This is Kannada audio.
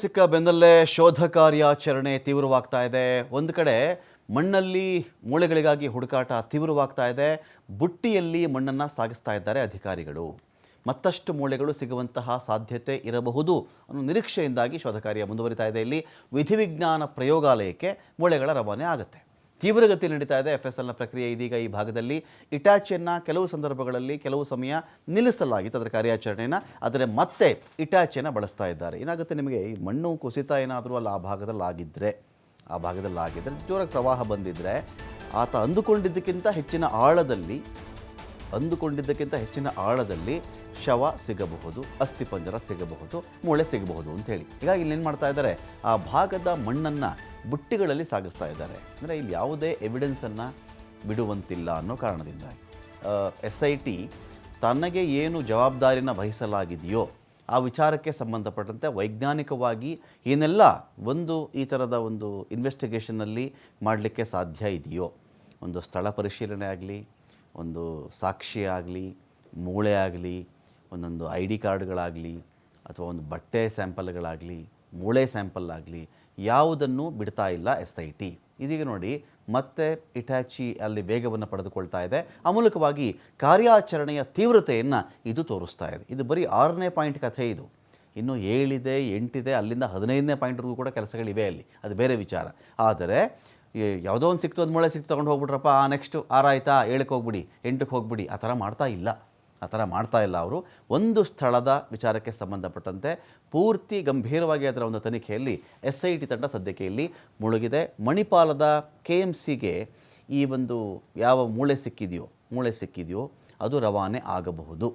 ಸಿಕ್ಕ ಬೆನ್ನಲ್ಲೇ ಶೋಧ ಕಾರ್ಯಾಚರಣೆ ತೀವ್ರವಾಗ್ತಾ ಇದೆ. ಒಂದು ಕಡೆ ಮಣ್ಣಲ್ಲಿ ಮೂಳೆಗಳಿಗಾಗಿ ಹುಡುಕಾಟ ತೀವ್ರವಾಗ್ತಾ ಇದೆ. ಬುಟ್ಟಿಯಲ್ಲಿ ಮಣ್ಣನ್ನು ಸಾಗಿಸ್ತಾ ಇದ್ದಾರೆ ಅಧಿಕಾರಿಗಳು. ಮತ್ತಷ್ಟು ಮೂಳೆಗಳು ಸಿಗುವಂತಹ ಸಾಧ್ಯತೆ ಇರಬಹುದು ಅನ್ನೋ ನಿರೀಕ್ಷೆಯಿಂದಾಗಿ ಶೋಧ ಕಾರ್ಯ ಮುಂದುವರಿತಾ ಇದೆ. ಇಲ್ಲಿ ವಿಧಿವಿಜ್ಞಾನ ಪ್ರಯೋಗಾಲಯಕ್ಕೆ ಮೂಳೆಗಳ ರವಾನೆ ಆಗುತ್ತೆ. ತೀವ್ರಗತಿ ನಡೀತಾ ಇದೆ ಎಫ್ ಎಸ್ ಎಲ್ನ ಪ್ರಕ್ರಿಯೆ. ಇದೀಗ ಈ ಭಾಗದಲ್ಲಿ ಇಟಾಚಿಯನ್ನು ಕೆಲವು ಸಂದರ್ಭಗಳಲ್ಲಿ ಕೆಲವು ಸಮಯ ನಿಲ್ಲಿಸಲಾಗಿತ್ತು ಅದರ ಕಾರ್ಯಾಚರಣೆಯನ್ನು. ಆದರೆ ಮತ್ತೆ ಇಟಾಚಿಯನ್ನು ಬಳಸ್ತಾ ಇದ್ದಾರೆ. ಏನಾಗುತ್ತೆ ನಿಮಗೆ? ಈ ಮಣ್ಣು ಕುಸಿತ ಏನಾದರೂ ಅಲ್ಲ, ಆ ಭಾಗದಲ್ಲಿ ಆಗಿದ್ದರೆ ಆ ಭಾಗದಲ್ಲಿ ಆಗಿದ್ದರೆ ಜೋರಾಗಿ ಪ್ರವಾಹ ಬಂದಿದ್ದರೆ ಆತ ಅಂದುಕೊಂಡಿದ್ದಕ್ಕಿಂತ ಹೆಚ್ಚಿನ ಆಳದಲ್ಲಿ, ಅಂದುಕೊಂಡಿದ್ದಕ್ಕಿಂತ ಹೆಚ್ಚಿನ ಆಳದಲ್ಲಿ ಶವ ಸಿಗಬಹುದು, ಅಸ್ಥಿಪಂಜರ ಸಿಗಬಹುದು, ಮೂಳೆ ಸಿಗಬಹುದು ಅಂತ ಹೇಳಿ. ಹೀಗಾಗಿ ಇಲ್ಲಿ ಏನು ಮಾಡ್ತಾ ಇದ್ದಾರೆ? ಆ ಭಾಗದ ಮಣ್ಣನ್ನು ಬುಟ್ಟಿಗಳಲ್ಲಿ ಸಾಗಿಸ್ತಾ ಇದ್ದಾರೆ. ಅಂದರೆ ಇಲ್ಲಿ ಯಾವುದೇ ಎವಿಡೆನ್ಸನ್ನು ಬಿಡುವಂತಿಲ್ಲ ಅನ್ನೋ ಕಾರಣದಿಂದ ಎಸ್ ಐ ಟಿ ತನಗೆ ಏನು ಜವಾಬ್ದಾರಿನ ವಹಿಸಲಾಗಿದೆಯೋ ಆ ವಿಚಾರಕ್ಕೆ ಸಂಬಂಧಪಟ್ಟಂತೆ ವೈಜ್ಞಾನಿಕವಾಗಿ ಏನೆಲ್ಲ ಒಂದು ಈ ಥರದ ಒಂದು ಇನ್ವೆಸ್ಟಿಗೇಷನಲ್ಲಿ ಮಾಡಲಿಕ್ಕೆ ಸಾಧ್ಯ ಇದೆಯೋ, ಒಂದು ಸ್ಥಳ ಪರಿಶೀಲನೆ ಆಗಲಿ, ಒಂದು ಸಾಕ್ಷಿ ಆಗಲಿ, ಮೂಳೆ ಆಗಲಿ, ಒಂದೊಂದು ಐ ಡಿ ಕಾರ್ಡ್ಗಳಾಗಲಿ ಅಥವಾ ಒಂದು ಬಟ್ಟೆ ಸ್ಯಾಂಪಲ್ಗಳಾಗಲಿ ಮೂಳೆ ಸ್ಯಾಂಪಲ್ ಆಗಲಿ ಯಾವುದನ್ನು ಬಿಡ್ತಾ ಇಲ್ಲ ಎಸ್ ಐ ಟಿ. ಇದೀಗ ನೋಡಿ ಮತ್ತೆ ಇಟ್ಯಾಚಿ ಅಲ್ಲಿ ವೇಗವನ್ನು ಪಡೆದುಕೊಳ್ತಾ ಇದೆ. ಆ ಕಾರ್ಯಾಚರಣೆಯ ತೀವ್ರತೆಯನ್ನು ಇದು ತೋರಿಸ್ತಾ ಇದೆ. ಇದು ಬರೀ ಆರನೇ ಪಾಯಿಂಟ್ ಕಥೆ ಇದು. ಇನ್ನು ಏಳಿದೆ, ಎಂಟಿದೆ, ಅಲ್ಲಿಂದ ಹದಿನೈದನೇ ಪಾಯಿಂಟ್ವರೆಗೂ ಕೂಡ ಕೆಲಸಗಳಿವೆ ಅಲ್ಲಿ. ಅದು ಬೇರೆ ವಿಚಾರ. ಆದರೆ ಯಾವುದೋ ಒಂದು ಸಿಕ್ತು, ಒಂದು ಮೂಳೆ ಸಿಕ್ತು, ತೊಗೊಂಡು ಹೋಗ್ಬಿಟ್ರಪ್ಪ ನೆಕ್ಸ್ಟು ಆರಾಯ್ತಾ ಏಳಕ್ಕೆ ಹೋಗ್ಬಿಡಿ, ಎಂಟಕ್ಕೆ ಹೋಗ್ಬಿಡಿ, ಆ ಥರ ಮಾಡ್ತಾ ಇಲ್ಲ. ಆ ಥರ ಮಾಡ್ತಾ ಇಲ್ಲ ಅವರು. ಒಂದು ಸ್ಥಳದ ವಿಚಾರಕ್ಕೆ ಸಂಬಂಧಪಟ್ಟಂತೆ ಪೂರ್ತಿ ಗಂಭೀರವಾಗಿ ಅದರ ಒಂದು ತನಿಖೆಯಲ್ಲಿ ಎಸ್ ಐ ಟಿ ತಂಡ ಸದ್ಯಕ್ಕೆ ಇಲ್ಲಿ ಮುಳುಗಿದೆ. ಮಣಿಪಾಲದ ಕೆ ಎಂ ಸಿಗೆ ಈ ಒಂದು ಯಾವ ಮೂಳೆ ಸಿಕ್ಕಿದೆಯೋ ಮೂಳೆ ಸಿಕ್ಕಿದೆಯೋ ಅದು ರವಾನೆ ಆಗಬಹುದು.